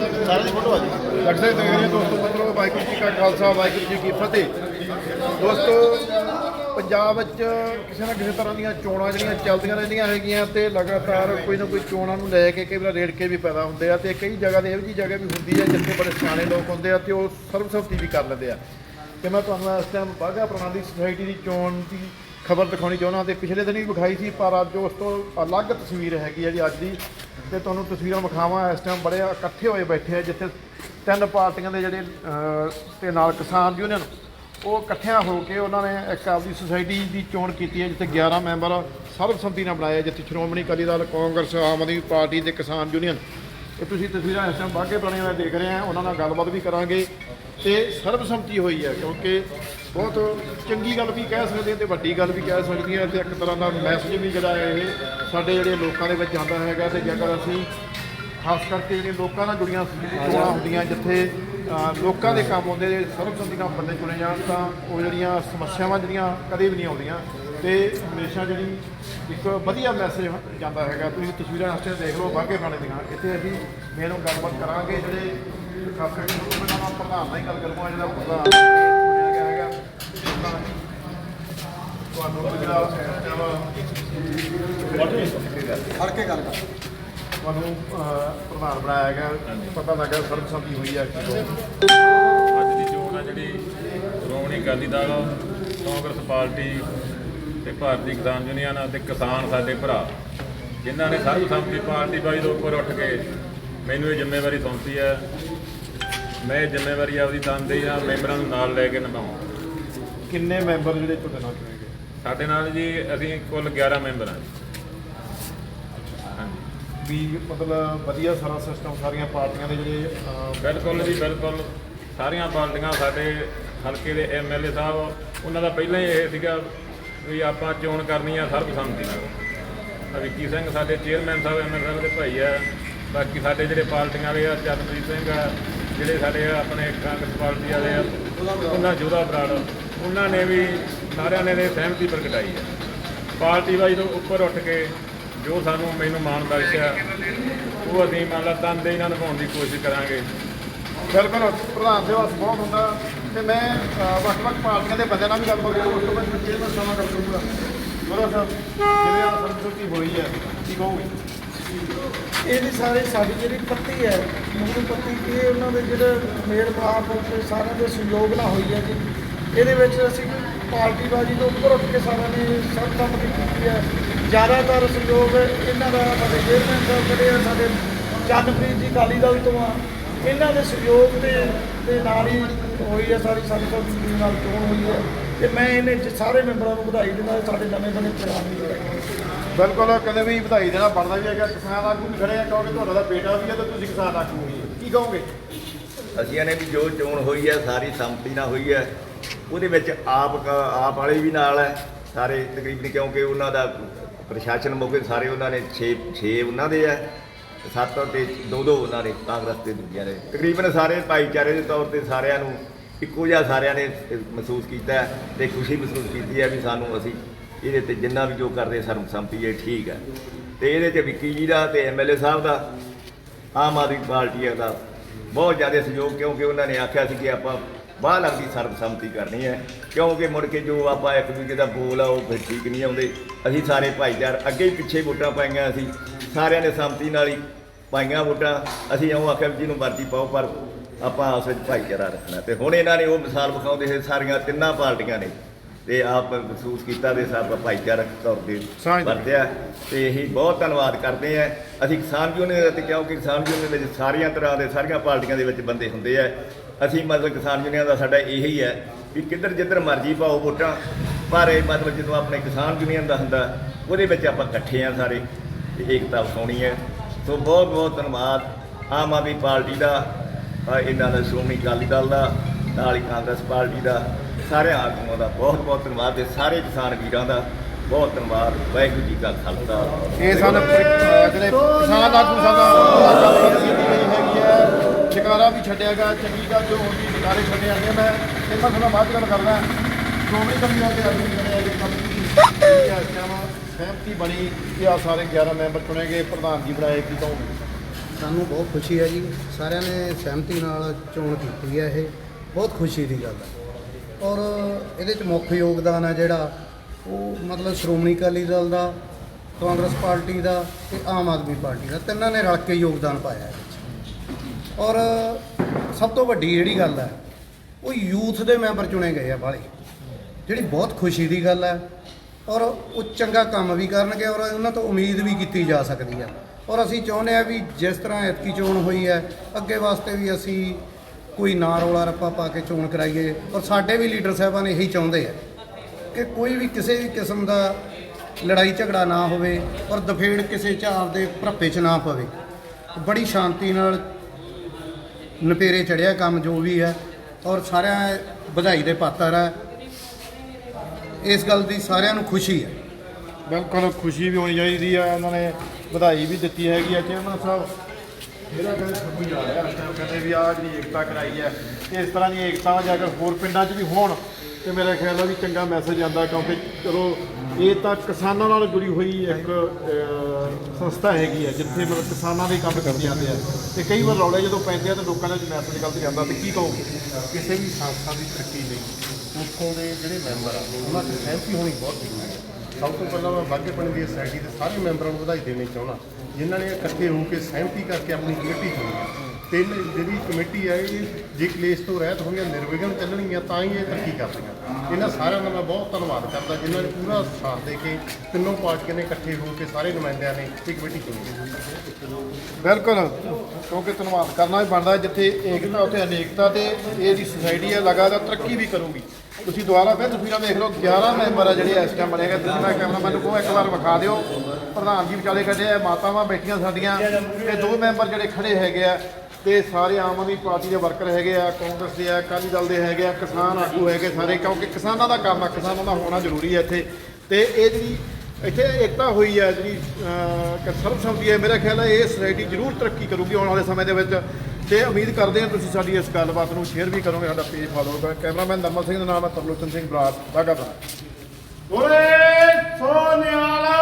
ਸਾਰਿਆਂ ਦੀ ਫੋਟੋ ਆ ਜੀ। ਲੱਗ ਸਕਦੇ ਹੋ ਦੋਸਤੋ, ਮਤਲਬ ਵਾਹਿਗੁਰੂ ਜੀ ਕਾ ਖਾਲਸਾ, ਵਾਹਿਗੁਰੂ ਜੀ ਕੀ ਫਤਿਹ। ਦੋਸਤੋ, ਪੰਜਾਬ ਵਿੱਚ ਕਿਸੇ ਨਾ ਕਿਸੇ ਤਰ੍ਹਾਂ ਦੀਆਂ ਚੋਣਾਂ ਜਿਹੜੀਆਂ ਚੱਲਦੀਆਂ ਰਹਿੰਦੀਆਂ ਹੈਗੀਆਂ ਤੇ ਲਗਾਤਾਰ ਕੋਈ ਨਾ ਕੋਈ ਚੋਣਾਂ ਨੂੰ ਲੈ ਕੇ ਕਈ ਵਾਰ ਰੇੜਕੇ ਵੀ ਪੈਦਾ ਹੁੰਦੇ ਆ ਤੇ ਕਈ ਜਗ੍ਹਾ ਤੇ ਇਹੋ ਜਿਹੀ ਜਗ੍ਹਾ ਵੀ ਹੁੰਦੀ ਹੈ ਜਿੱਥੇ ਬੜੇ ਸਿਆਣੇ ਲੋਕ ਹੁੰਦੇ ਆ ਤੇ ਉਹ ਸਰਬਸੰਮਤੀ ਵੀ ਕਰ ਲੈਂਦੇ ਆ। ਤੇ ਮੈਂ ਤੁਹਾਨੂੰ ਇਸ ਟਾਈਮ ਬਾਘਾ ਪ੍ਰਣਾਲੀ ਸੁਸਾਇਟੀ ਦੀ ਚੋਣ ਦੀ ਖਬਰ ਦਿਖਾਉਣੀ ਚਾਹੁੰਦਾ ਤੇ ਪਿਛਲੇ ਦਿਨ ਵੀ ਵਿਖਾਈ ਸੀ ਪਰ ਅੱਜ ਉਸ ਤੋਂ ਅਲੱਗ ਤਸਵੀਰ ਹੈਗੀ ਹੈ ਜੀ ਅੱਜ ਦੀ ਤੇ ਤੁਹਾਨੂੰ ਤਸਵੀਰਾਂ ਵਿਖਾਵਾਂ ਇਸ ਟਾਈਮ ਬੜੇ ਇਕੱਠੇ ਹੋਏ ਬੈਠੇ ਆ ਜਿੱਥੇ ਤਿੰਨ ਪਾਰਟੀਆਂ ਦੇ ਜਿਹੜੇ ਅਹ, ਤੇ ਨਾਲ ਕਿਸਾਨ ਯੂਨੀਅਨ ਉਹ ਇਕੱਠਿਆਂ ਹੋ ਕੇ ਉਹਨਾਂ ਨੇ ਇੱਕ ਆਪਦੀ ਸੁਸਾਇਟੀ ਦੀ ਚੋਣ ਕੀਤੀ ਹੈ ਜਿੱਥੇ 11 ਮੈਂਬਰ ਸਰਬਸੰਮਤੀ ਨਾਲ ਬਣਾਏ ਜਿੱਥੇ ਸ਼੍ਰੋਮਣੀ ਅਕਾਲੀ ਦਲ ਕਾਂਗਰਸ ਆਮ ਆਦਮੀ ਪਾਰਟੀ ਤੇ ਕਿਸਾਨ ਯੂਨੀਅਨ ਇਹ ਤੁਸੀਂ ਤਸਵੀਰਾਂ ਇਸ ਟਾਈਮ ਬਾਗੇ ਬਣੇ ਹੋਏ ਦੇਖ ਰਹੇ ਆ ਉਹਨਾਂ ਨਾਲ ਗੱਲਬਾਤ ਵੀ ਕਰਾਂਗੇ। ਤੇ ਸਰਬਸੰਮਤੀ ਹੋਈ ਹੈ ਕਿਉਂਕਿ ਬਹੁਤ ਚੰਗੀ ਗੱਲ ਵੀ ਕਹਿ ਸਕਦੇ ਤੇ ਵੱਡੀ ਗੱਲ ਵੀ ਕਹਿ ਸਕਦੇ ਹਾਂ। ਤੇ ਇੱਕ ਤਰ੍ਹਾਂ ਦਾ ਮੈਸੇਜ ਵੀ ਜਿਹੜਾ ਹੈ ਇਹ ਸਾਡੇ ਜਿਹੜੇ ਲੋਕਾਂ ਦੇ ਵਿੱਚ ਜਾਂਦਾ ਹੈਗਾ ਤੇ ਜੇਕਰ ਅਸੀਂ ਖਾਸ ਕਰਕੇ ਜਿਹੜੀਆਂ ਲੋਕਾਂ ਨਾਲ ਜੁੜੀਆਂ ਚੋਣਾਂ ਹੁੰਦੀਆਂ ਜਿੱਥੇ ਲੋਕਾਂ ਦੇ ਕੰਮ ਆਉਂਦੇ ਸਰਬਸੰਮਤੀ ਨਾਲ ਬੰਦੇ ਚੁਣੇ ਜਾਣ ਤਾਂ ਉਹ ਜਿਹੜੀਆਂ ਸਮੱਸਿਆਵਾਂ ਜਿਹੜੀਆਂ ਕਦੇ ਵੀ ਨਹੀਂ ਆਉਂਦੀਆਂ। ਤੇ ਹਮੇਸ਼ਾ ਜਿਹੜੀ ਇੱਕ ਵਧੀਆ ਮੈਸੇਜ ਜਾਂਦਾ ਹੈਗਾ। ਤੁਸੀਂ ਤਸਵੀਰਾਂ ਵਾਸਤੇ ਦੇਖ ਲਓ ਬਾਗੇ ਖਾਣੇ ਦੀਆਂ ਇੱਥੇ ਅਸੀਂ ਮੇਨ ਗੱਲਬਾਤ ਕਰਾਂਗੇ ਜਿਹੜੇ ਖਾਸ ਕਰਕੇ ਉਹਨਾਂ ਨਾਲ ਪ੍ਰਧਾਨ ਨਾਲ ਹੀ ਗੱਲ ਕਰੂੰਗਾ ਜਿਹੜਾ ਪ੍ਰਧਾਨ ਹੈਗਾ। ਤੁਹਾਨੂੰ ਜਿਹੜਾ ਫੜ ਕੇ ਗੱਲ ਕਰ। ਤੁਹਾਨੂੰ ਪ੍ਰਧਾਨ ਬਣਾਇਆ ਗਿਆ ਪਤਾ ਲੱਗਾ ਸਰਬਸੰਮਤੀ ਹੋਈ ਹੈ ਕਿ ਅੱਜ ਦੀ ਚੋਣ ਆ ਜਿਹੜੀ ਸ਼੍ਰੋਮਣੀ ਅਕਾਲੀ ਦਲ ਕਾਂਗਰਸ ਪਾਰਟੀ ਤੇ ਭਾਰਤੀ ਕਿਸਾਨ ਯੂਨੀਅਨ ਅਤੇ ਕਿਸਾਨ ਸਾਡੇ ਭਰਾ ਜਿਨ੍ਹਾਂ ਨੇ ਸਰਬਸੰਮਤੀ ਪਾਰਟੀ ਬਾਈ ਤੋਂ ਉੱਪਰ ਉੱਠ ਕੇ ਮੈਨੂੰ ਇਹ ਜ਼ਿੰਮੇਵਾਰੀ ਸੌਂਪੀ ਹੈ। ਮੈਂ ਇਹ ਜ਼ਿੰਮੇਵਾਰੀ ਆਪਦੀ ਤਨਦੇਹੀ ਨਾਲ ਮੈਂਬਰਾਂ ਨੂੰ ਨਾਲ ਲੈ ਕੇ ਨਿਭਾਵਾਂ ਕਿੰਨੇ ਮੈਂਬਰ ਜਿਹੜੇ ਤੁਹਾਡੇ ਨਾਲ ਚੁਣੇ ਗਏ? ਸਾਡੇ ਨਾਲ ਜੀ ਅਸੀਂ ਕੁੱਲ 11 ਮੈਂਬਰ ਹਾਂ ਜੀ। ਹਾਂਜੀ। ਵੀ ਮਤਲਬ ਵਧੀਆ ਸਾਰਾ ਸਿਸਟਮ ਸਾਰੀਆਂ ਪਾਰਟੀਆਂ ਦੇ ਜਿਹੜੇ ਅਹ, ਬਿਲਕੁਲ ਜੀ ਬਿਲਕੁਲ। ਸਾਰੀਆਂ ਪਾਰਟੀਆਂ ਸਾਡੇ ਹਲਕੇ ਦੇ ਐਮਐਲਏ ਸਾਹਿਬ ਉਹਨਾਂ ਦਾ ਪਹਿਲਾਂ ਹੀ ਇਹ ਸੀਗਾ ਵੀ ਆਪਾਂ ਚੋਣ ਕਰਨੀ ਆ ਸਰਬਸੰਮਤੀ ਨਾਲ। ਆਹ ਵਿੱਕੀ ਸਿੰਘ ਸਾਡੇ ਚੇਅਰਮੈਨ ਸਾਹਿਬ ਐਮਐਲਏ ਸਾਹਿਬ ਦੇ ਭਾਈ ਆ। ਬਾਕੀ ਸਾਡੇ ਜਿਹੜੇ ਪਾਰਟੀਆਂ ਵਾਲੇ ਆ, ਚਰਨਜੀਤ ਸਿੰਘ ਆ, ਜਿਹੜੇ ਸਾਡੇ ਆ ਆਪਣੇ ਕਾਂਗਰਸ ਪਾਰਟੀ ਵਾਲੇ ਆ, ਉਹਨਾਂ ਜੋਧਾ ਬਰਾੜ, ਉਹਨਾਂ ਨੇ ਵੀ ਸਾਰਿਆਂ ਨੇ ਨੇ ਸਹਿਮਤੀ ਪ੍ਰਗਟਾਈ ਹੈ ਪਾਰਟੀ ਵਾਈ ਤੋਂ ਉੱਪਰ ਉੱਠ ਕੇ ਜੋ ਸਾਨੂੰ ਮੈਨੂੰ ਮਾਣ ਬਖਸ਼ਿਆ, ਉਹ ਅਸੀਂ ਮੰਨ ਲਾ ਤਨਦੇਹੀ ਨਾਲ ਨਿਭਾਉਣ ਦੀ ਕੋਸ਼ਿਸ਼ ਕਰਾਂਗੇ। ਬਿਲਕੁਲ ਪ੍ਰਧਾਨ ਦੇ ਵਾਸ ਬਹੁਤ ਹੁੰਦਾ ਤੇ ਮੈਂ ਵੱਖ-ਵੱਖ ਪਾਰਟੀਆਂ ਦੇ ਬੰਦਿਆਂ ਨਾਲ ਵੀ ਗੱਲ ਕਰੂ ਉਸ ਤੋਂ ਬਾਅਦ ਬੱਚੇ ਨਾਲ ਸਮਾਂ ਕਰ ਦੂੰਗਾ ਗੁਰੂ ਸਾਹਿਬ ਜਿਵੇਂ ਆ ਸਰਬਸੰਮਤੀ ਹੋਈ ਹੈ, ਕੀ ਕਹੋਗੇ? ਇਹਦੀ ਸਾਰੇ ਸਾਡੀ ਜਿਹੜੀ ਪੱਤੀ ਹੈ, ਮੂਲ ਪੱਤੀ ਇਹ ਉਹਨਾਂ ਦੇ ਜਿਹੜੇ ਮੇਲ ਮਾਪ ਤੇ ਸਾਰਿਆਂ ਦੇ ਸਹਿਯੋਗ ਨਾਲ ਹੋਈ ਹੈ ਜੀ। ਇਹਦੇ ਵਿੱਚ ਅਸੀਂ ਪਾਰਟੀਬਾਜ਼ੀ ਤੋਂ ਉੱਪਰ ਉੱਠ ਕੇ ਸਾਰਿਆਂ ਨੇ ਸਰਬਸੰਮਤੀ ਕੀਤੀ ਹੈ। ਜ਼ਿਆਦਾਤਰ ਸਹਿਯੋਗ ਇਹਨਾਂ ਦਾ ਸਾਡੇ ਚੇਅਰਮੈਨ ਸਾਹਿਬ ਜਿਹੜੇ ਆ, ਸਾਡੇ ਚੰਨਪ੍ਰੀਤ ਜੀ ਅਕਾਲੀ ਦਲ ਤੋਂ ਆ। ਇਹਨਾਂ ਦੇ ਸਹਿਯੋਗ ਦੇ ਦੇ ਨਾਲ ਹੀ ਹੋਈ ਹੈ ਸਾਰੀ ਸਰਬਸੰਮਤੀ ਨਾਲ ਚੋਣ ਹੋਈ ਹੈ ਤੇ ਮੈਂ ਇਹਨੇ ਜ- ਸਾਰੇ ਮੈਂਬਰਾਂ ਨੂੰ ਵਧਾਈ ਦਿੰਦਾ ਸਾਡੇ ਨਵੇਂ ਬਣੇ ਪ੍ਰਧਾਨ ਵੀ ਬਿਲਕੁਲ ਕਦੇ ਵੀ ਵਧਾਈ ਦੇਣਾ ਬਣਦਾ ਵੀ ਹੈਗਾ। ਕਿਸਾਨ ਆਗੂ ਵੀ ਖੜੇ ਆ ਕਿਉਂਕਿ ਤੁਹਾਡਾ ਦਾ ਬੇਟਾ ਵੀ ਹੈ ਤੇ ਤੁਸੀਂ ਕਿਸਾਨ ਆਗੂ ਵੀ ਕੀ ਕਹੋਗੇ? ਅਸੀਂ ਨੇ ਵੀ ਜੋ ਚੋਣ ਹੋਈ ਹੈ ਸਾਰੀ ਸੰਮਤੀ ਨਾਲ ਹੋਈ ਹੈ। ਉਹਦੇ ਵਿੱਚ ਆਪ ਆਪ ਵਾਲੇ ਵੀ ਨਾਲ ਹੈ। ਸਾਰੇ ਤਕਰੀਬਨ ਕਿਉਂਕਿ ਉਹਨਾਂ ਦਾ ਪ੍ਰਸ਼ਾਸਨ ਮੌਕੇ ਸਾਰੇ ਉਹਨਾਂ ਨੇ 6 6 ਉਹਨਾਂ ਦੇ ਹੈ। ਸੱਤ ਤੇ ਦੋ ਦੋ ਉਹਨਾਂ ਨੇ ਕਾਂਗਰਸ ਤੇ ਦੂਜਿਆਂ ਨੇ। ਤਕਰੀਬਨ ਸਾਰੇ ਭਾਈਚਾਰੇ ਦੇ ਤੌਰ ਤੇ ਸਾਰਿਆਂ ਨੂੰ ਇੱਕੋ ਜਿਹਾ ਸਾਰਿਆਂ ਨੇ ਮਹਿਸੂਸ ਕੀਤਾ ਹੈ ਤੇ ਖੁਸ਼ੀ ਮਹਿਸੂਸ ਕੀਤੀ ਹੈ ਵੀ ਸਾਨੂੰ ਅਸੀਂ ਇਹਦੇ ਤੇ ਜਿੰਨਾ ਵੀ ਜੋ ਕਰਦੇ ਸਰਬਸੰਮਤੀ ਇਹ ਠੀਕ ਹੈ। ਤੇ ਇਹਦੇ ਚ ਵਿੱਕੀ ਜੀ ਦਾ ਤੇ ਐਮਐਲਏ ਸਾਹਿਬ ਦਾ, ਆਮ ਆਦਮੀ ਪਾਰਟੀ ਦਾ ਬਹੁਤ ਜ਼ਿਆਦਾ ਸਹਿਯੋਗ, ਕਿਉਂਕਿ ਉਹਨਾਂ ਨੇ ਆਖਿਆ ਸੀ ਕਿ ਆਪਾਂ ਬਾਹਰ ਲੱਗਦੀ ਸਰਬਸੰਮਤੀ ਕਰਨੀ ਹੈ। ਕਿਉਂਕਿ ਮੁੜ ਕੇ ਜੋ ਆਪਾਂ ਇੱਕ ਦੂਜੇ ਦਾ ਬੋਲ ਆ ਉਹ ਫਿਰ ਠੀਕ ਨਹੀਂ ਆਉਂਦੇ। ਅਸੀਂ ਸਾਰੇ ਭਾਈਚਾਰ ਅੱਗੇ ਹੀ ਪਿੱਛੇ ਵੋਟਾਂ ਪਾਈਆਂ ਅਸੀਂ। ਸਾਰਿਆਂ ਨੇ ਸੰਮਤੀ ਨਾਲ ਹੀ ਪਾਈਆਂ ਵੋਟਾਂ। ਅਸੀਂ ਉਹ ਆਖਿਆ ਜਿਹਨੂੰ ਮਰਜ਼ੀ ਪਾਓ ਪਰ ਆਪਾਂ ਆਪਸ ਵਿੱਚ ਭਾਈਚਾਰਾ ਰੱਖਣਾ ਤੇ ਹੁਣ ਇਹਨਾਂ ਨੇ ਉਹ ਮਿਸਾਲ ਵਿਖਾਉਂਦੇ ਹੋਏ ਸਾਰੀਆਂ ਤਿੰਨਾਂ ਪਾਰਟੀਆਂ ਨੇ। ਤੇ ਆਪ ਮਹਿਸੂਸ ਕੀਤਾ ਦੇ ਸਭ ਭਾਈਚਾਰਕ ਤੌਰ ਤੇ ਦੇ। ਵਰਤਿਆ। ਤੇ ਇਹੀ ਬਹੁਤ ਧੰਨਵਾਦ ਕਰਦੇ ਆ ਅਸੀਂ ਕਿਸਾਨ ਯੂਨੀਅਨ ਤੇ ਕਿਉਂਕਿ ਕਿਸਾਨ ਯੂਨੀਅਨ ਵਿੱਚ ਸਾਰੀਆਂ ਤਰ੍ਹਾਂ ਦੇ ਸਾਰੀਆਂ ਪਾਰਟੀਆਂ ਦੇ ਵਿੱਚ ਬੰਦੇ ਹੁੰਦੇ ਆ। ਅਸੀਂ ਮਤਲਬ ਕਿਸਾਨ ਯੂਨੀਅਨ ਦਾ ਸਾਡਾ ਇਹੀ ਹੈ ਵੀ ਕਿੱਧਰ ਜਿੱਧਰ ਮਰਜ਼ੀ ਪਾਓ ਵੋਟਾਂ ਪਰ ਇਹ ਮਤਲਬ ਜਦੋਂ ਆਪਣੇ ਕਿਸਾਨ ਯੂਨੀਅਨ ਦਾ ਹੁੰਦਾ ਉਹਦੇ ਵਿੱਚ ਆਪਾਂ ਇਕੱਠੇ ਆ ਸਾਰੇ ਤੇ ਏਕਤਾ ਵਿਖਾਉਣੀ ਹੈ। ਸੋ ਬਹੁਤ ਬਹੁਤ ਧੰਨਵਾਦ। ਆਮ ਆਦਮੀ ਪਾਰਟੀ ਦਾ ਅ, ਇਹਨਾਂ ਦਾ ਸ਼੍ਰੋਮਣੀ ਅਕਾਲੀ ਦਲ ਦਾ ਨਾਲ ਹੀ ਕਾਂਗਰਸ ਪਾਰਟੀ ਦਾ ਸਾਰੇ ਆਗੂਆਂ ਦਾ ਬਹੁਤ ਬਹੁਤ ਧੰਨਵਾਦ ਤੇ ਸਾਰੇ ਕਿਸਾਨ ਵੀਰਾਂ ਦਾ ਬਹੁਤ ਧੰਨਵਾਦ। ਵਾਹਿਗੁਰੂ ਜੀ ਕਾ ਖਾਲਸਾ। ਇਹ ਸਨ ਜਿਹੜੇ ਕਿਸਾਨ ਆਗੂ ਸਾਡਾ ਗੱਲਬਾਤ ਕੀਤੀ ਗਈ ਸ਼ਿਕਾਰਾ ਵੀ ਛੱਡਿਆ ਗਿਆ, ਚੰਗੀ ਗੱਲ ਜੋ ਹੁੰਦੀ ਸ਼ਿਕਾਰੇ ਛੱਡੇ ਜਾਂਦੇ ਮੈਂ ਇਹ ਮੈਂ ਤੁਹਾਨੂੰ ਬਾਅਦ 'ਚ ਗੱਲ ਕਰਦਾ। ਸ਼੍ਰੋਮਣੀ ਕਮੇਟੀ ਦੇ ਆਗੂ ਜਿਹੜੇ ਹੈਗੇ ਕਮੇਟੀ ਦੀ ਇਸ ਸਹਿਮਤੀ ਬਣੀ ਕਿ ਆ ਸਾਰੇ 11 ਮੈਂਬਰ ਚੁਣੇ ਗਏ, ਪ੍ਰਧਾਨ ਜੀ ਬਣਾਏ ਕੀ ਕਹੋਗੇ ਸਾਨੂੰ ਬਹੁਤ ਖੁਸ਼ੀ ਹੈ ਜੀ। ਸਾਰਿਆਂ ਨੇ ਸਹਿਮਤੀ ਨਾਲ ਚੋਣ ਕੀਤੀ ਹੈ ਇਹ। ਬਹੁਤ ਖੁਸ਼ੀ ਦੀ ਗੱਲ ਹੈ। ਔਰ ਇਹਦੇ ਚ ਮੁੱਖ ਯੋਗਦਾਨ ਹੈ ਜਿਹੜਾ, ਉਹ ਮਤਲਬ ਸ਼੍ਰੋਮਣੀ ਅਕਾਲੀ ਦਲ ਦਾ, ਕਾਂਗਰਸ ਪਾਰਟੀ ਦਾ ਤੇ ਆਮ ਆਦਮੀ ਪਾਰਟੀ ਦਾ। ਤਿੰਨਾਂ ਨੇ ਰਲ ਕੇ ਯੋਗਦਾਨ ਪਾਇਆ ਹੈ। ਔਰ ਸਭ ਤੋਂ ਵੱਡੀ ਜਿਹੜੀ ਗੱਲ ਹੈ, ਉਹ ਯੂਥ ਦੇ ਮੈਂਬਰ ਚੁਣੇ ਗਏ ਆ ਬਾਹਲੇ। ਜਿਹੜੀ ਬਹੁਤ ਖੁਸ਼ੀ ਦੀ ਗੱਲ ਹੈ ਔਰ ਉਹ ਚੰਗਾ ਕੰਮ ਵੀ ਕਰਨਗੇ ਔਰ ਉਹਨਾਂ ਤੋਂ ਉਮੀਦ ਵੀ ਕੀਤੀ ਜਾ ਸਕਦੀ ਹੈ। ਔਰ ਅਸੀਂ ਚਾਹੁੰਦੇ ਆ ਵੀ ਜਿਸ ਤਰ੍ਹਾਂ ਐਤਕੀ ਚੋਣ ਹੋਈ ਹੈ, ਅੱਗੇ ਵਾਸਤੇ ਵੀ ਅਸੀਂ ਕੋਈ ਨਾ ਰੌਲਾ ਰੱਪਾ ਪਾ ਕੇ ਚੋਣ ਕਰਾਈਏ। ਔਰ ਸਾਡੇ ਵੀ ਲੀਡਰ ਸਾਹਿਬਾਨ ਇਹੀ ਚਾਹੁੰਦੇ ਆ ਕਿ ਕੋਈ ਵੀ ਕਿਸੇ ਵੀ ਕਿਸਮ ਦਾ ਲੜਾਈ ਝਗੜਾ ਨਾ ਹੋਵੇ ਔਰ ਦਫੇੜ ਕਿਸੇ ਝਾਰ ਦੇ ਭਰੱਪੇ 'ਚ ਨਾ ਪਵੇ। ਬੜੀ ਸ਼ਾਂਤੀ ਨਾਲ ਨਪੇਰੇ ਚੜਿਆ ਕੰਮ ਜੋ ਵੀ ਹੈ ਔਰ ਸਾਰਿਆਂ ਵਧਾਈ ਦੇ ਪਾਤਰ ਹੈ। ਇਸ ਗੱਲ ਦੀ ਸਾਰਿਆਂ ਨੂੰ ਖੁਸ਼ੀ ਹੈ। ਬਿਲਕੁਲ ਖੁਸ਼ੀ ਵੀ ਹੋਣੀ ਚਾਹੀਦੀ ਆ ਉਹਨਾਂ ਨੇ ਵਧਾਈ ਵੀ ਦਿੱਤੀ ਹੈਗੀ ਆ। ਚੇਅਰਮੈਨ ਸਾਹਿਬ, ਮੇਰਾ ਕਹਿੰਦੇ ਸਭੂ ਜਾ ਰਿਹਾ ਇਸ ਟਾਈਮ ਕਹਿੰਦੇ ਵੀ ਆਹ ਜਿਹੜੀ ਏਕਤਾ ਕਰਾਈ ਹੈ ਇਸ ਤਰ੍ਹਾਂ ਦੀਆਂ ਏਕਤਾ ਜਾ ਕੇ ਹੋਰ ਪਿੰਡਾਂ 'ਚ ਵੀ ਹੋਣ ਤੇ ਮੇਰਾ ਖਿਆਲ ਆ ਵੀ ਚੰਗਾ ਮੈਸੇਜ ਆਂਦਾ ਕਿਉਂਕਿ ਚਲੋ ਇਹ ਤਾਂ ਕਿਸਾਨਾਂ ਨਾਲ ਜੁੜੀ ਹੋਈ ਇੱਕ ਸੰਸਥਾ ਹੈਗੀ ਹੈ, ਜਿੱਥੇ ਮਤਲਬ ਕਿਸਾਨਾਂ ਦੇ ਕੰਮ ਕਰਦੇ ਜਾਂਦੇ ਆ। ਤੇ ਕਈ ਵਾਰ ਰੌਲੇ ਜਦੋਂ ਪੈਂਦੇ ਆ ਤੇ ਲੋਕਾਂ ਦੇ ਮੈਸੇਜ ਗਲਤ ਜਾਂਦਾ, ਤੇ ਕੀ ਕਹੋਗੇ? ਕਿਸੇ ਵੀ ਸੰਸਥਾ ਦੀ ਤਰੱਕੀ ਲਈ ਉੱਥੋਂ ਦੇ ਜਿਹੜੇ ਮੈਂਬਰ ਆ, ਉਹਨਾਂ ਦੀ ਸਹਿਮਤੀ ਹੋਣੀ ਬਹੁਤ ਜ਼ਰੂਰੀ ਹੈ। ਸਭ ਤੋਂ ਪਹਿਲਾਂ ਮੈਂ ਬਾਗੇ ਪਿੰਡ ਦੀ ਸੋਸਾਇਟੀ ਦੇ ਸਾਰੇ ਮੈਂਬਰਾਂ ਨੂੰ ਵਧਾਈ ਦੇਣੀ ਚਾਹੁੰਦਾ, ਜਿਨ੍ਹਾਂ ਨੇ ਇਕੱਠੇ ਹੋ ਕੇ ਸਹਿਮਤੀ ਕਰਕੇ ਆਪਣੀ ਕਮੇਟੀ ਚੁਣੀ ਹੈ। ਤਿੰਨ ਜਿਹੜੀ ਕਮੇਟੀ ਹੈ ਇਹ ਜੇ ਕਲੇਸ਼ ਤੋਂ ਰਹਿਤ ਹੋਈਆਂ, ਨਿਰਵਿਘਨ ਚੱਲਣਗੀਆਂ, ਤਾਂ ਹੀ ਇਹ ਤਰੱਕੀ ਕਰਦੀਆਂ ਇਹਨਾਂ ਸਾਰਿਆਂ ਦਾ ਮੈਂ ਬਹੁਤ ਧੰਨਵਾਦ ਕਰਦਾ, ਜਿਨ੍ਹਾਂ ਨੇ ਪੂਰਾ ਸਾਥ ਦੇ ਕੇ ਤਿੰਨੋਂ ਪਾਰਟੀਆਂ ਨੇ ਇਕੱਠੇ ਹੋ ਕੇ ਸਾਰੇ ਨੁਮਾਇੰਦਿਆਂ ਨੇ ਇਹ ਕਮੇਟੀ ਚੁਣੀ ਬਿਲਕੁਲ, ਕਿਉਂਕਿ ਧੰਨਵਾਦ ਕਰਨਾ ਵੀ ਬਣਦਾ ਜਿੱਥੇ ਏਕਤਾ ਉੱਥੇ ਅਨੇਕਤਾ ਤੇ ਇਹ ਦੀ ਸੁਸਾਇਟੀ ਹੈ, ਲਗਾਤਾਰ ਤਰੱਕੀ ਵੀ ਕਰੂਗੀ। ਤੁਸੀਂ ਦੁਬਾਰਾ ਫਿਰ ਤਸਵੀਰਾਂ ਦੇਖ ਲਓ 11 ਮੈਂਬਰ ਆ ਜਿਹੜੇ ਇਸ ਟਾਈਮ ਬਣੇਗਾ ਹੈਗੇ ਤੁਸੀਂ ਮੈਂ ਕੈਮਰਾਮੈਨ ਨੂੰ ਕਹੋ, ਇੱਕ ਵਾਰ ਵਿਖਾ ਦਿਓ, ਪ੍ਰਧਾਨ ਜੀ ਵਿਚਾਲੇ ਕੱਢਿਆ ਮਾਤਾਵਾਂ ਬੈਠੀਆਂ ਸਾਡੀਆਂ, ਤੇ ਦੋ ਮੈਂਬਰ ਜਿਹੜੇ ਖੜੇ ਹੈਗੇ ਆ ਤੇ ਸਾਰੇ ਆਮ ਆਦਮੀ ਪਾਰਟੀ ਦੇ ਵਰਕਰ ਹੈਗੇ ਆ, ਕਾਂਗਰਸ ਦੇ ਆ, ਅਕਾਲੀ ਦਲ ਦੇ ਹੈਗੇ ਆ, ਕਿਸਾਨ ਆਗੂ ਹੈਗੇ ਸਾਰੇ, ਕਿਉਂਕਿ ਕਿਸਾਨਾਂ ਦਾ ਕੰਮ ਆ, ਕਿਸਾਨਾਂ ਦਾ ਹੋਣਾ ਜ਼ਰੂਰੀ ਹੈ ਇੱਥੇ। ਤੇ ਇਹ ਜਿਹੜੀ ਇੱਥੇ ਏਕਤਾ ਹੋਈ ਹੈ ਜਿਹੜੀ ਸਰਬਸੰਮਤੀ ਹੈ, ਮੇਰਾ ਖਿਆਲ ਹੈ ਇਹ ਸੋਸਾਇਟੀ ਜ਼ਰੂਰ ਤਰੱਕੀ ਕਰੂਗੀ ਆਉਣ ਵਾਲੇ ਸਮੇਂ ਦੇ ਵਿੱਚ। ਤੇ ਉਮੀਦ ਕਰਦੇ ਹਾਂ ਤੁਸੀਂ ਸਾਡੀ ਇਸ ਗੱਲਬਾਤ ਨੂੰ ਸ਼ੇਅਰ ਵੀ ਕਰੋਗੇ, ਸਾਡਾ ਪੇਜ ਫਾਲੋ ਕਰੋ ਕੈਮਰਾਮੈਨ ਨਰਮਲ ਸਿੰਘ ਦਾ ਨਾਮ ਹੈ ਤਰਲੋਚਨ ਸਿੰਘ ਬਰਾੜ ਬਾਗਾ ਬਰਾੜ ਓਏ ਸੋਨਿਆਲਾ!